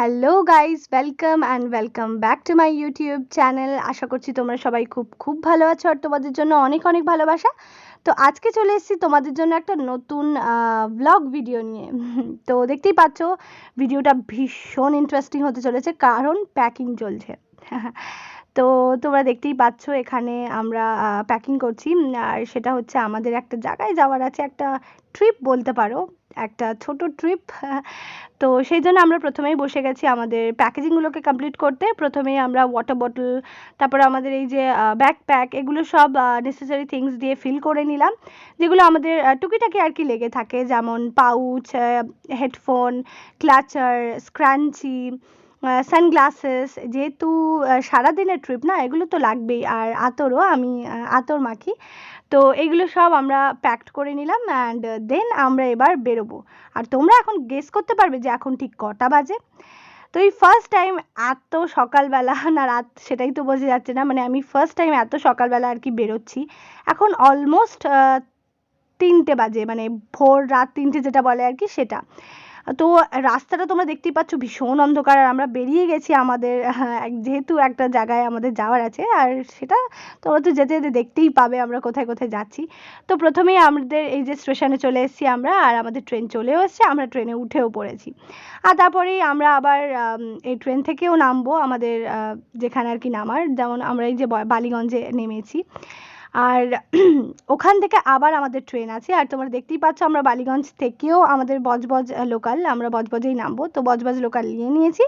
Hello guys welcome and welcome back to my YouTube channel আশা করছি তোমরা সবাই খুব খুব ভালো আছো আর তোমাদের জন্য অনেক অনেক ভালোবাসা। তো আজকে চলে এসেছি তোমাদের জন্য একটা নতুন ব্লগ ভিডিও নিয়ে। তো দেখতেই পাচ্ছ ভিডিওটা ভীষণ ইন্টারেস্টিং হতে চলেছে, কারণ প্যাকিং চলছে। তো তোমরা দেখতেই পাচ্ছ, এখানে আমরা প্যাকিং করছি। আর সেটা হচ্ছে আমাদের একটা জায়গায় যাওয়ার আছে, একটা ট্রিপ বলতে পারো। একটা ছোট ট্রিপ তো সেই জন্য আমরা প্রথমেই বসে গেছি আমাদের প্যাকেজিংগুলোকে কমপ্লিট করতে। প্রথমেই আমরা ওয়াটার বটল তারপর আমাদের এই যে ব্যাকপ্যাক এগুলো সব নেসেসারি থিংস দিয়ে ফিল করে নিলাম, যেগুলো আমাদের টুকিটাকি আর কি লেগে থাকে। যেমন pouch headphone clutcher scrunchie sunglasses যেহেতু সারাদিনের ট্রিপ না, এগুলো তো লাগবেই। আর আতরও, আমি আতর মাখি। তো এগুলো সব আমরা প্যাকড করে নিলাম অ্যান্ড দেন আমরা এবার বেরোবো। আর তোমরা এখন গেস করতে পারবে যে এখন ঠিক কটা বাজে। তো এই ফার্স্ট টাইম এত সকালবেলা, না, রাত সেটাই তো বোঝা যাচ্ছে না মানে আমি ফার্স্ট টাইম এত সকালবেলা আর কি বেরোচ্ছি। এখন অলমোস্ট তিনটে বাজে মানে ভোর রাত তিনটে যেটা বলে আর কি সেটা। তো রাস্তাটা তোমরা দেখতেই পাচ্ছ ভীষণ অন্ধকার। আর আমরা বেরিয়ে গেছি আমাদের হ্যাঁ, যেহেতু একটা জায়গায় আমাদের যাওয়ার আছে আর সেটা তোমরা তো যেতে যেতে দেখতেই পাবে আমরা কোথায় কোথায় যাচ্ছি। তো প্রথমেই আমাদের এই যে স্টেশনে চলে এসেছি আমরা আর আমাদের ট্রেন চলেও এসছে আমরা ট্রেনে উঠেও পড়েছি। আর তারপরেই আমরা আবার এই ট্রেন থেকেও নামবো আমাদের যেখানে আর কি নামার। যেমন আমরা এই যে বালিগঞ্জে নেমেছি। আর ওখান থেকে আবার আমাদের ট্রেন আছে। আর তোমরা দেখতেই পাচ্ছ আমরা বালিগঞ্জ থেকেও আমাদের বজবজ লোকাল আমরা বজবজেই নামবো। তো বজবজ লোকাল নিয়ে নিয়েছি।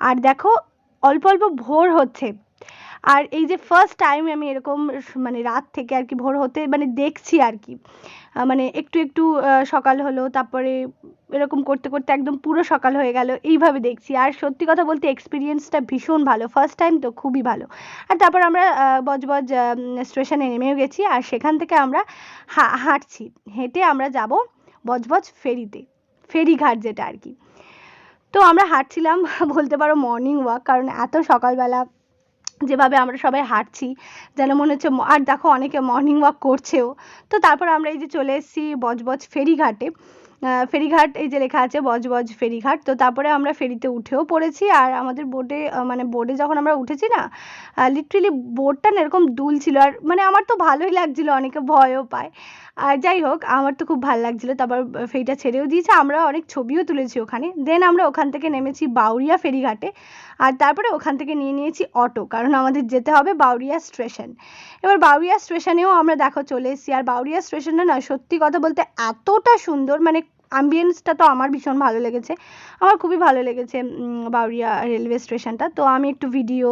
আর দেখো, অল্প অল্প ভোর হচ্ছে। আর এই যে ফার্স্ট টাইম আমি এরকম মানে রাত থেকে আর কি ভোর হতে মানে দেখছি আর কি। মানে একটু একটু সকাল হলো, তারপরে এরকম করতে করতে একদম পুরো সকাল হয়ে গেল, এইভাবে দেখছি। আর সত্যি কথা বলতে এক্সপিরিয়েন্সটা ভীষণ ভালো ফার্স্ট টাইম তো খুবই ভালো। আর তারপর আমরা বজবজ স্টেশনে নেমেও গেছি, আর সেখান থেকে আমরা হাঁটছি। হেঁটে আমরা যাব বজবজ ফেরিতে, ফেরিঘাট যেটা আর কি। তো আমরা হাঁটছিলাম, বলতে পারো মর্নিং ওয়াক কারণ এত সকালবেলা যেভাবে আমরা সবাই হাঁটছি, যেন মনে হচ্ছে আর দেখো অনেকে মর্নিং ওয়াক করছেও। তো তারপর আমরা এই যে চলে এসেছি বজবজ ফেরিঘাটে। ফেরিঘাট এই যে লেখা আছে বজবজ ফেরিঘাট। তো তারপরে আমরা ফেরিতে উঠেও পড়েছি আর আমাদের বোটে মানে বোটে যখন আমরা উঠেছি না লিটারেলি বোটটা না এরকম দুল ছিল আর মানে আমার তো ভালোই লাগছিল, অনেকে ভয়ও পায়। আর যাই হোক, আমার তো খুব ভালো লাগছিল। তারপর ফেরিটা ছেড়েও দিয়েছে। আমরা অনেক ছবিও তুলেছি ওখানে। দেন আমরা ওখান থেকে নেমেছি বাউরিয়া ফেরিঘাটে। আর তারপরে ওখান থেকে নিয়ে নিয়েছি অটো, কারণ আমাদের যেতে হবে বাউরিয়া স্টেশন। এবার বাউরিয়া স্টেশনেও আমরা দেখো চলে এসেছি। আর বাউরিয়া স্টেশনটা না সত্যি কথা বলতে এতটা সুন্দর মানে আম্বিয়েন্সটা তো আমার ভীষণ ভালো লেগেছে। আমার খুবই ভালো লেগেছে বাউরিয়া রেলওয়ে স্টেশনটা তো আমি একটু ভিডিও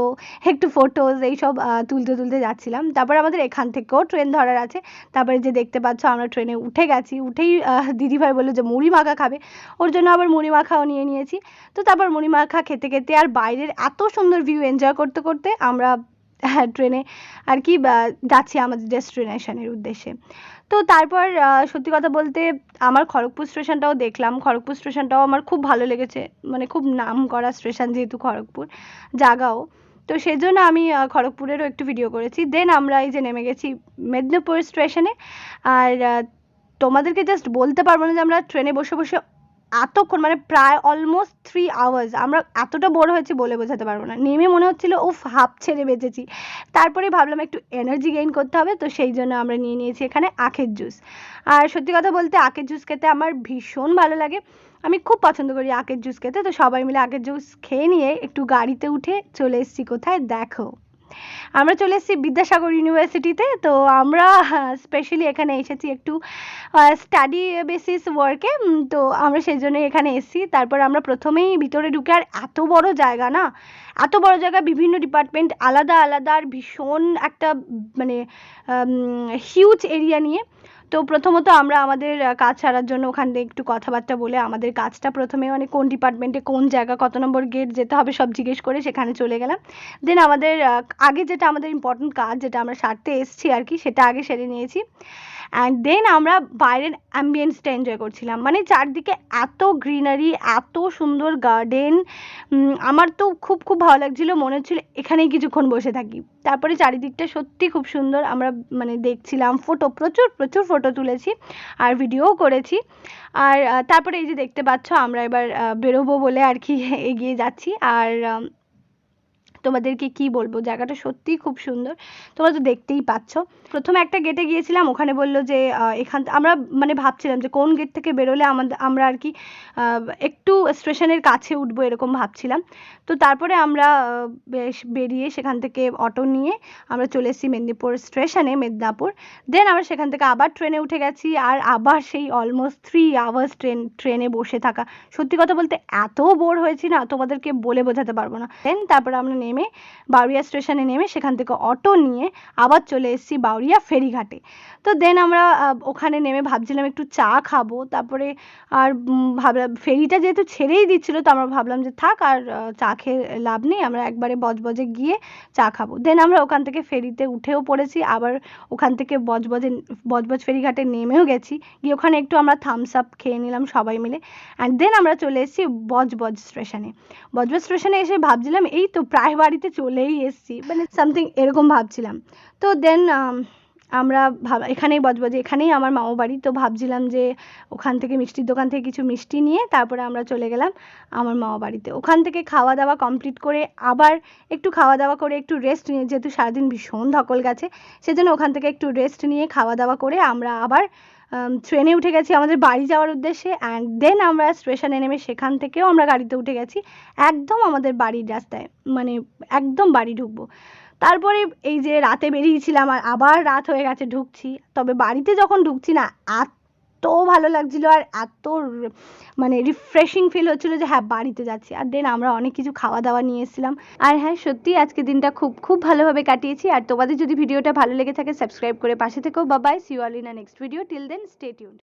একটু ফটোজ এইসব তুলতে তুলতে যাচ্ছিলাম। তারপর আমাদের এখান থেকেও ট্রেন ধরার আছে। তারপরে যে দেখতে পাচ্ছ, আমরা ট্রেনে উঠে গেছি। উঠেই দিদিভাই বলল যে, মুড়ি মাখা খাবে। ওর জন্য আবার মুড়ি মাখাও নিয়ে নিয়েছি। তো তারপর মুড়ি মাখা খেতে খেতে আর বাইরের এত সুন্দর ভিউ এনজয় করতে করতে আমরা হ্যাঁ ট্রেনে আর কি যাচ্ছি আমাদের ডেস্টিনেশনের উদ্দেশ্যে। তো তারপর সত্যি কথা বলতে আমার খড়গপুর স্টেশনটাও দেখলাম। খড়গপুর স্টেশনটাও আমার খুব ভালো লেগেছে। মানে খুব নাম করা স্টেশন যেহেতু খড়গপুর জাগাও তো সেই জন্য আমি খড়গপুরেরও একটু ভিডিও করেছি। দেন আমরা এই যে নেমে গেছি মেদিনীপুর স্টেশনে। আর তোমাদেরকে জাস্ট বলতে পারব না যে আমরা ট্রেনে বসে বসে এতক্ষণ মানে প্রায় অলমোস্ট থ্রি আওয়ার্স আমরা এতটা বোর হয়েছি বলে বোঝাতে পারব না। নেমে মনে হচ্ছিল, উফ, হাফ ছেড়ে বেঁচেছি। তারপরে ভাবলাম একটু এনার্জি গেইন করতে হবে, তো সেই জন্য আমরা নিয়ে নিয়েছি এখানে আখের জুস আর সত্যি কথা বলতে, আখের জুস খেতে আমার ভীষণ ভালো লাগে। আমি খুব পছন্দ করি আখের জুস খেতে, তো সবাই মিলে আখের জুস খেয়ে নিয়ে একটু গাড়িতে উঠে চলে এসেছি কোথায়? দেখো। আমরা চলে এসেছি বিদ্যাসাগর ইউনিভার্সিটিতে। তো আমরা স্পেশালি এখানে এসেছি একটু স্টাডি বেসিস ওয়ার্কে তো আমরা সেই জন্যই এখানে এসেছি। তারপর আমরা প্রথমেই ভিতরে ঢুকে, আর এত বড় জায়গা না? এত বড় জায়গা বিভিন্ন ডিপার্টমেন্ট আলাদা আলাদা আর ভীষণ একটা মানে হিউজ এরিয়া নিয়ে। তো প্রথমত আমরা আমাদের কাজ ছাড়ার জন্য ওখান থেকে একটু কথাবার্তা বলে আমাদের কাজটা প্রথমে মানে কোন ডিপার্টমেন্টে কোন জায়গা, কত নম্বর গেট যেতে হবে সব জিজ্ঞেস করে সেখানে চলে গেলাম। দেন আমাদের আগে যেটা আমাদের ইম্পর্টেন্ট কাজ, যেটা আমরা সারতে এসছি আর কি, সেটা আগে সেরে নিয়েছি। অ্যান্ড দেন আমরা বাইরের অ্যাম্বিয়েন্সটা এনজয় করছিলাম। মানে চারদিকে এত গ্রিনারি এত সুন্দর গার্ডেন আমার তো খুব খুব ভালো লাগছিল। মনে হচ্ছিল এখানেই কিছুক্ষণ বসে থাকি। তারপরে চারিদিকটা সত্যি খুব সুন্দর। আমরা মানে দেখছিলাম ফটো প্রচুর প্রচুর ফটো তুলেছি আর ভিডিওও করেছি। আর তারপরে এই যে দেখতে পাচ্ছ, আমরা এবার বেরোবো বলে আর কি এগিয়ে যাচ্ছি। আর তোমাদেরকে কি বলব? জায়গাটা সত্যিই খুব সুন্দর। তোমরা তো দেখতেই পাচ্ছ। প্রথমে একটা গেটে গিয়েছিলাম, ওখানে বলল যে এখান আমরা মানে ভাবছিলাম যে, কোন গেট থেকে বেরোলে আমাদের আমরা আর কি একটু স্টেশনের কাছে উঠবো এরকম ভাবছিলাম। তো তারপরে আমরা বেশ বেরিয়ে সেখান থেকে অটো নিয়ে আমরা চলে এসেছি মেদিনীপুর স্টেশনে মেদিনীপুর। দেন আমরা সেখান থেকে আবার ট্রেনে উঠে গেছি আর আবার সেই অলমোস্ট থ্রি আওয়ার্স ট্রেন ট্রেনে বসে থাকা। সত্যি কথা বলতে এত বোর হয়েছি না, তোমাদেরকে বলে বোঝাতে পারব না। দেন তারপরে আমরা নেমে বাউরিয়া স্টেশনে নেমে সেখান থেকে অটো নিয়ে আবার চলে এসেছি বাউরিয়া ফেরিঘাটে। তো দেন আমরা ওখানে নেমে ভাবছিলাম একটু চা খাব। তারপরে আর ভাবলাম ফেরিটা যেহেতু ছেড়েই দিচ্ছিল, তো আমরা ভাবলাম যে থাক আর চা খেয়ে লাভ নেই, আমরা একবারে বজবজে গিয়ে চা খাব। দেন আমরা ওখান থেকে ফেরিতে উঠেও পড়েছি, আবার ওখান থেকে বজবজে, বজবজ ফেরিঘাটে নেমেও গেছি। গিয়ে ওখানে একটু আমরা থামস আপ খেয়ে নিলাম সবাই মিলে। অ্যান্ড দেন আমরা চলে এসেছি বজবজ স্টেশনে। বজবজ স্টেশনে এসে ভাবছিলাম, এই তো প্রায় বাড়িতে চলেই এসেছি। মানে সামথিং এরকম ভাবছিলাম। তো দেন আমরা ভাব, এখানেই বজবজে, এখানেই আমার মামা বাড়ি। তো ভাবছিলাম যে ওখান থেকে মিষ্টির দোকান থেকে কিছু মিষ্টি নিয়ে তারপরে আমরা চলে গেলাম আমার মামা বাড়িতে। ওখান থেকে খাওয়া দাওয়া কমপ্লিট করে আবার একটু খাওয়া দাওয়া করে একটু রেস্ট নিয়ে, যেহেতু সারাদিন ভীষণ ধকল গেছে, সেজন্য ওখান থেকে একটু রেস্ট নিয়ে খাওয়া দাওয়া করে আমরা আবার ট্রেনে উঠে গেছি আমাদের বাড়ি যাওয়ার উদ্দেশ্যে অ্যান্ড দেন আমরা স্টেশনে নেমে সেখান থেকেও আমরা গাড়িতে উঠে গেছি, একদম আমাদের বাড়ির রাস্তায় মানে একদম বাড়ি ঢুকবো। তারপরে এই যে রাতে বেরিয়েছিলাম, আর আবার রাত হয়ে গেছে, ঢুকছি। তবে বাড়িতে যখন ঢুকছি না এত ভালো লাগছিল আর এত মানে রিফ্রেশিং ফিল হচ্ছিল যে হ্যাঁ বাড়িতে যাচ্ছি। আর দেন আমরা অনেক কিছু খাওয়া দাওয়া নিয়ে এসেছিলাম। আর হ্যাঁ সত্যি আজকে দিনটা খুব খুব ভালোভাবে কাটিয়েছি। আর তোমাদের যদি ভিডিওটা ভালো লেগে থাকে সাবস্ক্রাইব করে পাশে থেকেও। Babai see all in next video till then stay tune